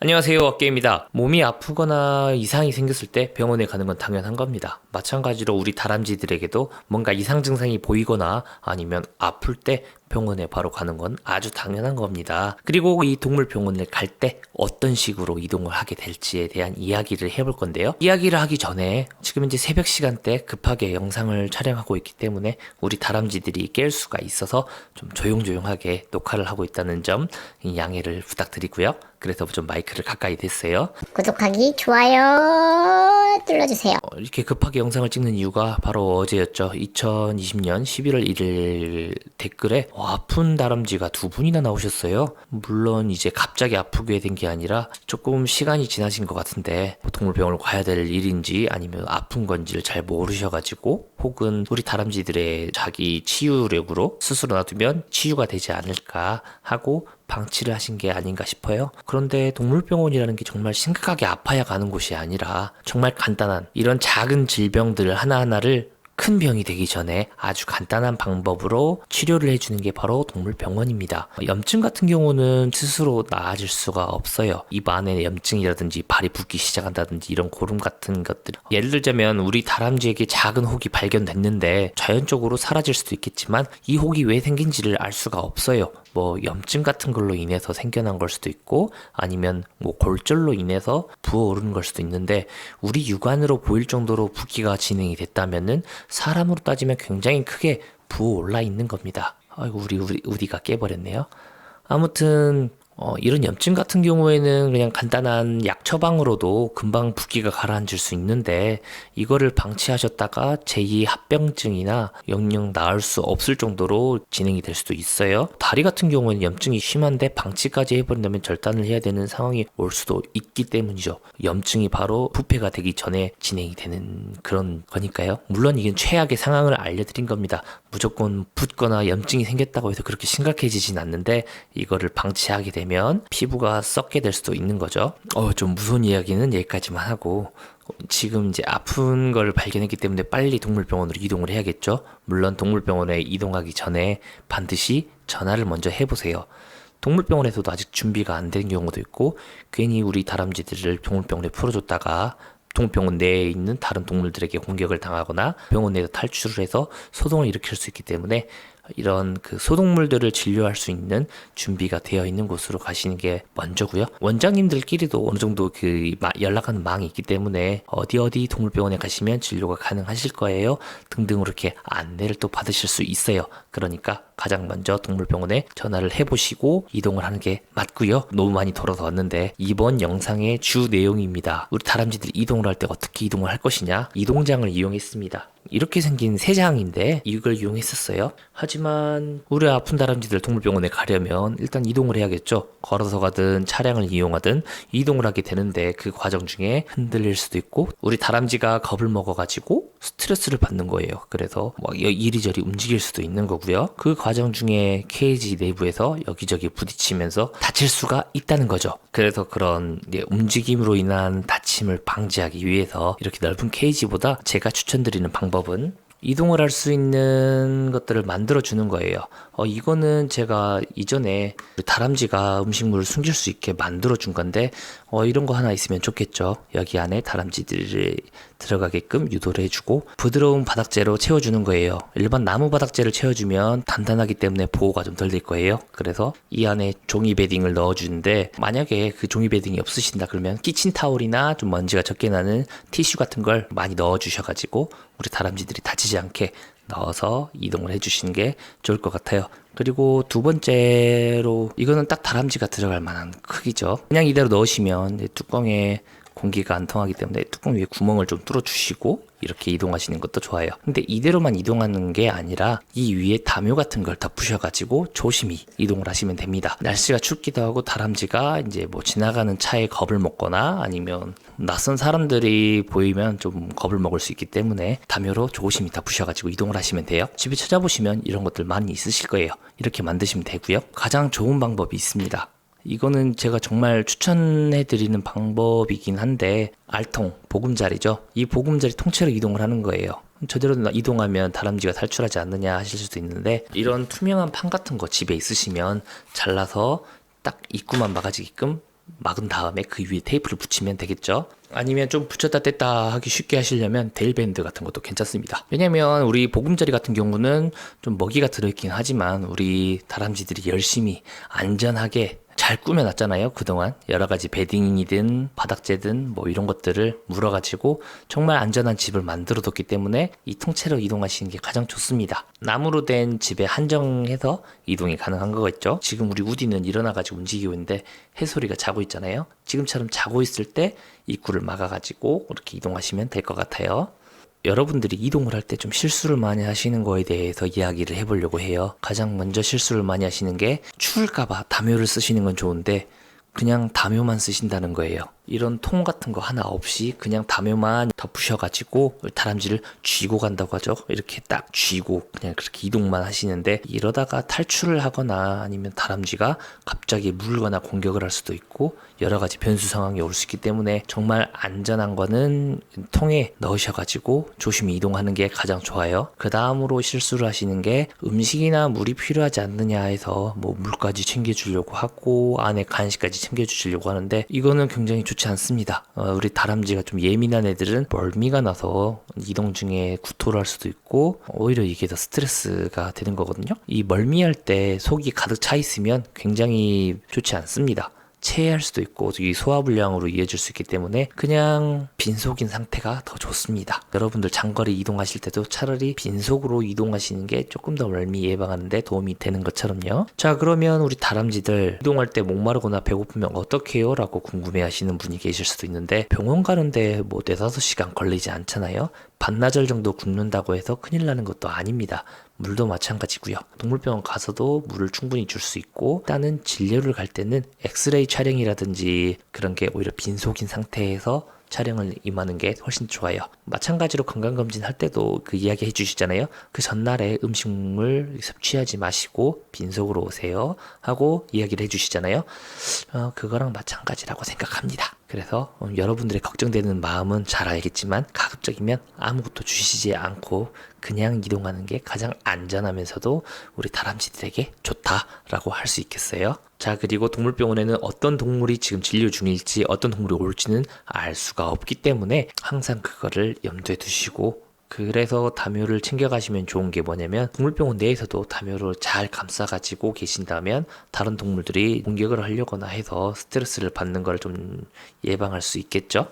안녕하세요 어깨입니다. 몸이 아프거나 이상이 생겼을 때 병원에 가는 건 당연한 겁니다. 마찬가지로 우리 다람쥐들에게도 뭔가 이상 증상이 보이거나 아니면 아플 때 병원에 바로 가는 건 아주 당연한 겁니다 그리고 이 동물병원을 갈 때 어떤 식으로 이동을 하게 될지에 대한 이야기를 해볼 건데요 이야기를 하기 전에 지금 이제 새벽 시간대 급하게 영상을 촬영하고 있기 때문에 우리 다람쥐들이 깰 수가 있어서 좀 조용조용하게 녹화를 하고 있다는 점 양해를 부탁드리고요 그래서 좀 마이크를 가까이 댔어요. 구독하기, 좋아요 눌러주세요. 어, 이렇게 급하게 영상을 찍는 이유가 바로 어제였죠. 2020년 11월 1일 댓글에 어, 아픈 다람쥐가 두 분이나 나오셨어요. 물론 이제 갑자기 아프게 된 게 아니라 조금 시간이 지나신 것 같은데 뭐 동물병원을 가야 될 일인지 아니면 아픈 건지를 잘 모르셔가지고 혹은 우리 다람쥐들의 자기 치유력으로 스스로 놔두면 치유가 되지 않을까 하고 방치를 하신 게 아닌가 싶어요. 그런데 동물병원이라는 게 정말 심각하게 아파야 가는 곳이 아니라 정말 간단한 이런 작은 질병들 하나하나를 큰 병이 되기 전에 아주 간단한 방법으로 치료를 해주는 게 바로 동물병원입니다. 염증 같은 경우는 스스로 나아질 수가 없어요. 입 안에 염증이라든지 발이 붓기 시작한다든지 이런 고름 같은 것들. 예를 들자면 우리 다람쥐에게 작은 혹이 발견됐는데 자연적으로 사라질 수도 있겠지만 이 혹이 왜 생긴지를 알 수가 없어요. 뭐 염증 같은 걸로 인해서 생겨난 걸 수도 있고 아니면 뭐 골절로 인해서 부어오르는 걸 수도 있는데 우리 육안으로 보일 정도로 붓기가 진행이 됐다면은 사람으로 따지면 굉장히 크게 부어올라 있는 겁니다. 아이고 우리 우리 우리가 깨버렸네요. 아무튼 어, 이런 염증 같은 경우에는 그냥 간단한 약 처방으로도 금방 붓기가 가라앉을 수 있는데 이거를 방치하셨다가 제2 합병증이나 영영 나을 수 없을 정도로 진행이 될 수도 있어요. 다리 같은 경우에는 염증이 심한데 방치까지 해버린다면 절단을 해야 되는 상황이 올 수도 있기 때문이죠. 염증이 바로 부패가 되기 전에 진행이 되는 그런 거니까요. 물론 이건 최악의 상황을 알려드린 겁니다. 무조건 붓거나 염증이 생겼다고 해서 그렇게 심각해지진 않는데 이거를 방치하게 되면 되면 피부가 썩게 될 수도 있는 거죠. 어, 좀 무서운 이야기는 여기까지만 하고 지금 이제 아픈 걸 발견했기 때문에 빨리 동물병원으로 이동을 해야겠죠. 물론 동물병원에 이동하기 전에 반드시 전화를 먼저 해보세요. 동물병원에서도 아직 준비가 안 된 경우도 있고 괜히 우리 다람쥐들을 동물병원에 풀어줬다가 동물병원 내에 있는 다른 동물들에게 공격을 당하거나 병원 내에서 탈출을 해서 소동을 일으킬 수 있기 때문에 이런 그 소동물들을 진료할 수 있는 준비가 되어 있는 곳으로 가시는 게 먼저고요. 원장님들끼리도 어느 정도 그 연락하는 망이 있기 때문에 어디 어디 동물병원에 가시면 진료가 가능하실 거예요. 등등으로 이렇게 안내를 또 받으실 수 있어요. 그러니까 가장 먼저 동물병원에 전화를 해보시고 이동을 하는 게 맞고요. 너무 많이 돌아서 왔는데 이번 영상의 주 내용입니다. 우리 다람쥐들이 이동을 할 때 어떻게 이동을 할 것이냐 이동장을 이용했습니다. 이렇게 생긴 세 장인데 이걸 이용했었어요. 하지만 우리 아픈 다람쥐들 동물병원에 가려면 일단 이동을 해야겠죠. 걸어서 가든 차량을 이용하든 이동을 하게 되는데 그 과정 중에 흔들릴 수도 있고 우리 다람쥐가 겁을 먹어가지고 스트레스를 받는 거예요. 그래서 뭐 이리저리 움직일 수도 있는 거고요. 그 과정 중에 케이지 내부에서 여기저기 부딪히면서 다칠 수가 있다는 거죠. 그래서 그런 움직임으로 인한 다침을 방지하기 위해서 이렇게 넓은 케이지보다 제가 추천드리는 방법은 이동을 할 수 있는 것들을 만들어 주는 거예요. 어, 이거는 제가 이전에 다람쥐가 음식물을 숨길 수 있게 만들어 준 건데, 어, 이런 거 하나 있으면 좋겠죠. 여기 안에 다람쥐들이 들어가게끔 유도를 해주고, 부드러운 바닥재로 채워주는 거예요. 일반 나무 바닥재를 채워주면 단단하기 때문에 보호가 좀 덜 될 거예요. 그래서 이 안에 종이 베딩을 넣어주는데, 만약에 그 종이 베딩이 없으신다 그러면 키친 타올이나 좀 먼지가 적게 나는 티슈 같은 걸 많이 넣어주셔가지고, 우리 다람쥐들이 다치지 않게 넣어서 이동을 해주시는 게 좋을 것 같아요. 그리고 두 번째로 이거는 딱 다람쥐가 들어갈 만한 크기죠. 그냥 이대로 넣으시면 뚜껑에 공기가 안 통하기 때문에 뚜껑 위에 구멍을 좀 뚫어 주시고 이렇게 이동하시는 것도 좋아요. 근데 이대로만 이동하는 게 아니라 이 위에 담요 같은 걸 덮으셔가지고 조심히 이동을 하시면 됩니다. 날씨가 춥기도 하고 다람쥐가 이제 뭐 지나가는 차에 겁을 먹거나 아니면 낯선 사람들이 보이면 좀 겁을 먹을 수 있기 때문에 담요로 조심히 덮으셔가지고 이동을 하시면 돼요. 집에 찾아보시면 이런 것들 많이 있으실 거예요. 이렇게 만드시면 되고요. 가장 좋은 방법이 있습니다. 이거는 제가 정말 추천해 드리는 방법이긴 한데 알통, 보금자리죠. 이 보금자리 통째로 이동을 하는 거예요. 저대로 이동하면 다람쥐가 탈출하지 않느냐 하실 수도 있는데 이런 투명한 판 같은 거 집에 있으시면 잘라서 딱 입구만 막아지게끔 막은 다음에 그 위에 테이프를 붙이면 되겠죠. 아니면 좀 붙였다 뗐다 하기 쉽게 하시려면 데일밴드 같은 것도 괜찮습니다. 왜냐면 우리 보금자리 같은 경우는 좀 먹이가 들어있긴 하지만 우리 다람쥐들이 열심히 안전하게 잘 꾸며놨잖아요. 그동안 여러 가지 베딩이든 바닥재든 뭐 이런 것들을 물어가지고 정말 안전한 집을 만들어뒀기 때문에 이 통째로 이동하시는 게 가장 좋습니다. 나무로 된 집에 한정해서 이동이 가능한 거겠죠. 지금 우리 우디는 일어나가지고 움직이고 있는데 해소리가 자고 있잖아요. 지금처럼 자고 있을 때 입구를 막아가지고 이렇게 이동하시면 될 것 같아요. 여러분들이 이동을 할 때 좀 실수를 많이 하시는 거에 대해서 이야기를 해보려고 해요. 가장 먼저 실수를 많이 하시는 게 추울까봐 담요를 쓰시는 건 좋은데 그냥 담요만 쓰신다는 거예요. 이런 통 같은 거 하나 없이 그냥 담요만 덮으셔가지고 다람쥐를 쥐고 간다고 하죠. 이렇게 딱 쥐고 그냥 그렇게 이동만 하시는데 이러다가 탈출을 하거나 아니면 다람쥐가 갑자기 물거나 공격을 할 수도 있고 여러 가지 변수 상황이 올 수 있기 때문에 정말 안전한 거는 통에 넣으셔가지고 조심히 이동하는 게 가장 좋아요. 그 다음으로 실수를 하시는 게 음식이나 물이 필요하지 않느냐 해서 뭐 물까지 챙겨주려고 하고 안에 간식까지 챙겨주시려고 하는데 이거는 굉장히 좋지 않습니다. 어, 우리 다람쥐가 좀 예민한 애들은 멀미가 나서 이동 중에 구토를 할 수도 있고 오히려 이게 더 스트레스가 되는 거거든요. 이 멀미할 때 속이 가득 차 있으면 굉장히 좋지 않습니다. 체할 수도 있고 이 소화불량으로 이어질 수 있기 때문에 그냥 빈속인 상태가 더 좋습니다. 여러분들 장거리 이동하실 때도 차라리 빈속으로 이동하시는 게 조금 더 멀미 예방하는데 도움이 되는 것처럼요. 자 그러면 우리 다람쥐들 이동할 때 목마르거나 배고프면 어떻게 해요? 라고 궁금해 하시는 분이 계실 수도 있는데 병원 가는데 뭐 4, 5시간 걸리지 않잖아요. 반나절 정도 굶는다고 해서 큰일 나는 것도 아닙니다. 물도 마찬가지고요. 동물병원 가서도 물을 충분히 줄 수 있고 일단은 진료를 갈 때는 엑스레이 촬영이라든지 그런 게 오히려 빈속인 상태에서 촬영을 임하는 게 훨씬 좋아요. 마찬가지로 건강검진 할 때도 그 이야기 해주시잖아요. 그 전날에 음식물 섭취하지 마시고 빈속으로 오세요. 하고 이야기를 해주시잖아요. 어, 그거랑 마찬가지라고 생각합니다. 그래서 어, 여러분들의 걱정되는 마음은 잘 알겠지만 가급적이면 아무것도 주시지 않고 그냥 이동하는 게 가장 안전하면서도 우리 다람쥐들에게 좋다라고 할 수 있겠어요. 자, 그리고 동물병원에는 어떤 동물이 지금 진료 중일지 어떤 동물이 올지는 알 수가 없기 때문에 항상 그거를 염두에 두시고 그래서 담요를 챙겨가시면 좋은 게 뭐냐면 동물병원 내에서도 담요를 잘 감싸가지고 계신다면 다른 동물들이 공격을 하려거나 해서 스트레스를 받는 걸 좀 예방할 수 있겠죠?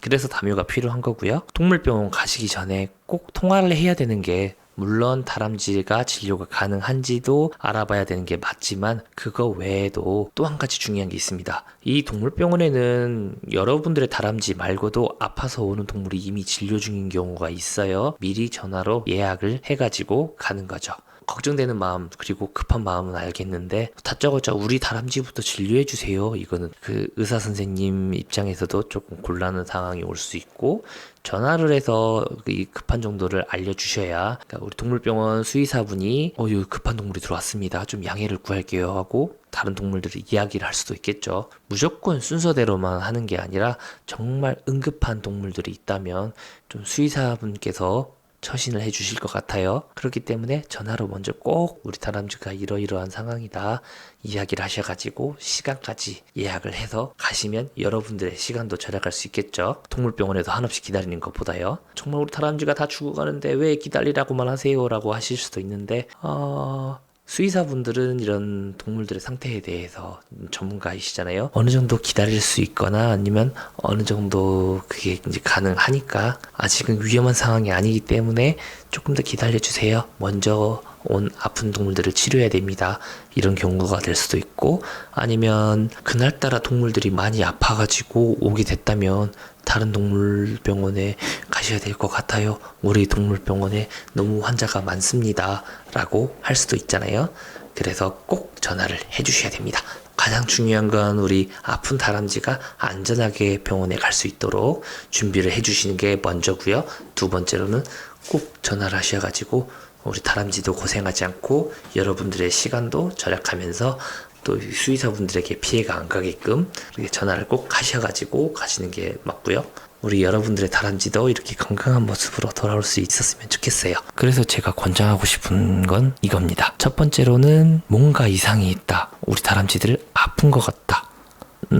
그래서 담요가 필요한 거고요. 동물병원 가시기 전에 꼭 통화를 해야 되는 게 물론 다람쥐가 진료가 가능한지도 알아봐야 되는 게 맞지만 그거 외에도 또 한 가지 중요한 게 있습니다. 이 동물병원에는 여러분들의 다람쥐 말고도 아파서 오는 동물이 이미 진료 중인 경우가 있어요. 미리 전화로 예약을 해가지고 가는 거죠. 걱정되는 마음 그리고 급한 마음은 알겠는데 다짜고짜 우리 다람쥐부터 진료해 주세요. 이거는 그 의사 선생님 입장에서도 조금 곤란한 상황이 올 수 있고 전화를 해서 이 급한 정도를 알려주셔야 그러니까 우리 동물병원 수의사분이 어, 이 급한 동물이 들어왔습니다. 좀 양해를 구할게요 하고 다른 동물들이 이야기를 할 수도 있겠죠. 무조건 순서대로만 하는 게 아니라 정말 응급한 동물들이 있다면 좀 수의사분께서 처신을 해 주실 것 같아요. 그렇기 때문에 전화로 먼저 꼭 우리 다람쥐가 이러이러한 상황이다 이야기를 하셔가지고 시간까지 예약을 해서 가시면 여러분들의 시간도 절약할 수 있겠죠. 동물병원에서 한없이 기다리는 것보다요. 정말 우리 다람쥐가 다 죽어가는데 왜 기다리라고만 하세요? 라고 하실 수도 있는데 어... 수의사분들은 이런 동물들의 상태에 대해서 전문가이시잖아요. 어느 정도 기다릴 수 있거나 아니면 어느 정도 그게 이제 가능하니까 아직은 위험한 상황이 아니기 때문에 조금 더 기다려 주세요. 먼저 온 아픈 동물들을 치료해야 됩니다. 이런 경우가 될 수도 있고 아니면 그날따라 동물들이 많이 아파가지고 오게 됐다면 다른 동물병원에 가셔야 될 것 같아요. 우리 동물병원에 너무 환자가 많습니다. 라고 할 수도 있잖아요. 그래서 꼭 전화를 해 주셔야 됩니다. 가장 중요한 건 우리 아픈 다람쥐가 안전하게 병원에 갈 수 있도록 준비를 해 주시는 게 먼저고요. 두 번째로는 꼭 전화를 하셔가지고 우리 다람쥐도 고생하지 않고 여러분들의 시간도 절약하면서 또 수의사분들에게 피해가 안 가게끔 전화를 꼭 하셔가지고 가시는 게 맞고요. 우리 여러분들의 다람쥐도 이렇게 건강한 모습으로 돌아올 수 있었으면 좋겠어요. 그래서 제가 권장하고 싶은 건 이겁니다. 첫 번째로는 뭔가 이상이 있다. 우리 다람쥐들 아픈 것 같다.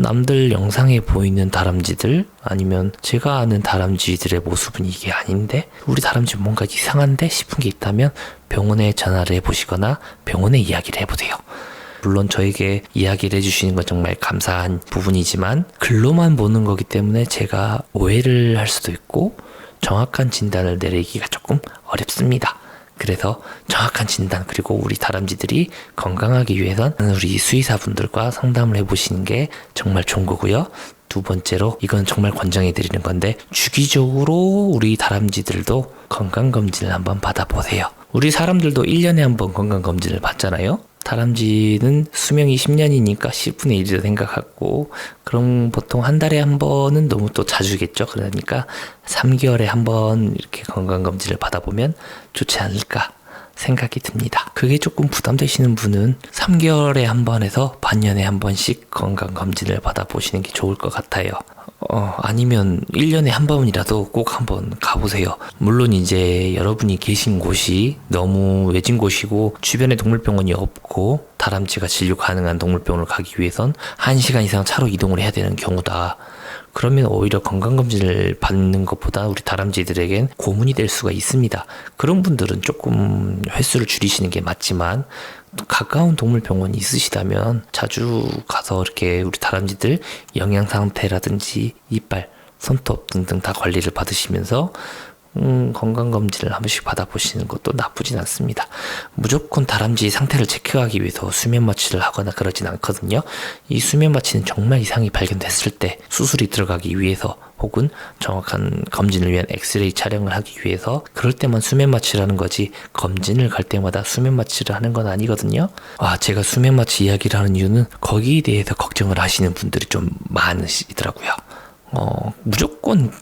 남들 영상에 보이는 다람쥐들 아니면 제가 아는 다람쥐들의 모습은 이게 아닌데 우리 다람쥐 뭔가 이상한데 싶은 게 있다면 병원에 전화를 해보시거나 병원에 이야기를 해보세요. 물론 저에게 이야기를 해주시는 건 정말 감사한 부분이지만 글로만 보는 거기 때문에 제가 오해를 할 수도 있고 정확한 진단을 내리기가 조금 어렵습니다. 그래서 정확한 진단 그리고 우리 다람쥐들이 건강하기 위해선 우리 수의사분들과 상담을 해보시는 게 정말 좋은 거고요. 두 번째로 이건 정말 권장해 드리는 건데 주기적으로 우리 다람쥐들도 건강 검진을 한번 받아보세요. 우리 사람들도 1년에 한번 건강 검진을 받잖아요. 다람쥐는 수명이 10년이니까 10분의 1이라 생각하고 그럼 보통 한 달에 한 번은 너무 또 자주겠죠. 그러니까 3개월에 한 번 이렇게 건강 검진을 받아보면 좋지 않을까 생각이 듭니다. 그게 조금 부담되시는 분은 3개월에 한 번에서 반년에 한 번씩 건강 검진을 받아보시는 게 좋을 것 같아요. 어, 아니면 1년에 한 번이라도 꼭 한번 가보세요. 물론 이제 여러분이 계신 곳이 너무 외진 곳이고 주변에 동물병원이 없고 다람쥐가 진료 가능한 동물병원을 가기 위해선 1시간 이상 차로 이동을 해야 되는 경우다. 그러면 오히려 건강검진을 받는 것보다 우리 다람쥐들에겐 고문이 될 수가 있습니다. 그런 분들은 조금 횟수를 줄이시는 게 맞지만 가까운 동물병원이 있으시다면 자주 가서 이렇게 우리 다람쥐들 영양 상태라든지 이빨, 손톱 등등 다 관리를 받으시면서 음, 건강검진을 한 번씩 받아보시는 것도 나쁘진 않습니다. 무조건 다람쥐 상태를 체크하기 위해서 수면 마취를 하거나 그러진 않거든요. 이 수면 마취는 정말 이상이 발견됐을 때 수술이 들어가기 위해서 혹은 정확한 검진을 위한 엑스레이 촬영을 하기 위해서 그럴 때만 수면 마취를 하는 거지 검진을 갈 때마다 수면 마취를 하는 건 아니거든요. 아, 제가 수면 마취 이야기를 하는 이유는 거기에 대해서 걱정을 하시는 분들이 좀 많으시더라고요. 어, 무조건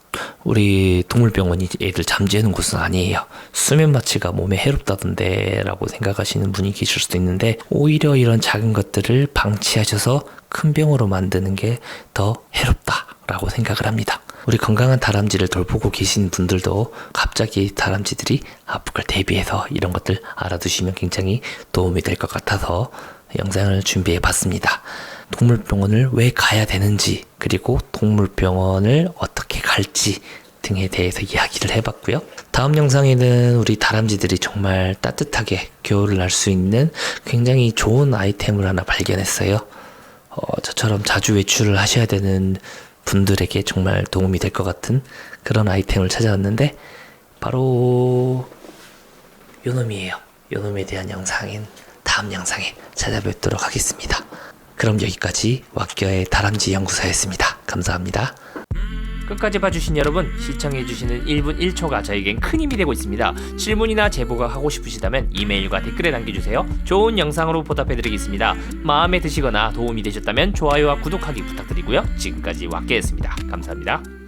우리 동물병원이 애들 잠재우는 곳은 아니에요. 수면 마취가 몸에 해롭다던데 라고 생각하시는 분이 계실 수도 있는데 오히려 이런 작은 것들을 방치하셔서 큰 병으로 만드는 게 더 해롭다라고 생각을 합니다. 우리 건강한 다람쥐를 돌보고 계신 분들도 갑자기 다람쥐들이 아플 걸 대비해서 이런 것들 알아두시면 굉장히 도움이 될 것 같아서 영상을 준비해 봤습니다. 동물병원을 왜 가야 되는지, 그리고 동물병원을 어떻게 갈지 등에 대해서 이야기를 해봤고요. 다음 영상에는 우리 다람쥐들이 정말 따뜻하게 겨울을 날 수 있는 굉장히 좋은 아이템을 하나 발견했어요. 어, 저처럼 자주 외출을 하셔야 되는 분들에게 정말 도움이 될 것 같은 그런 아이템을 찾아왔는데 바로 요놈이에요. 요놈에 대한 영상인 다음 영상에 찾아뵙도록 하겠습니다. 그럼 여기까지 왁겨의 다람쥐 연구소였습니다. 감사합니다. 끝까지 봐주신 여러분 시청해주시는 1분 1초가 저에겐 큰 힘이 되고 있습니다. 질문이나 제보가 하고 싶으시다면 이메일과 댓글에 남겨주세요. 좋은 영상으로 보답해드리겠습니다. 마음에 드시거나 도움이 되셨다면 좋아요와 구독하기 부탁드리고요. 지금까지 왁개였습니다. 감사합니다.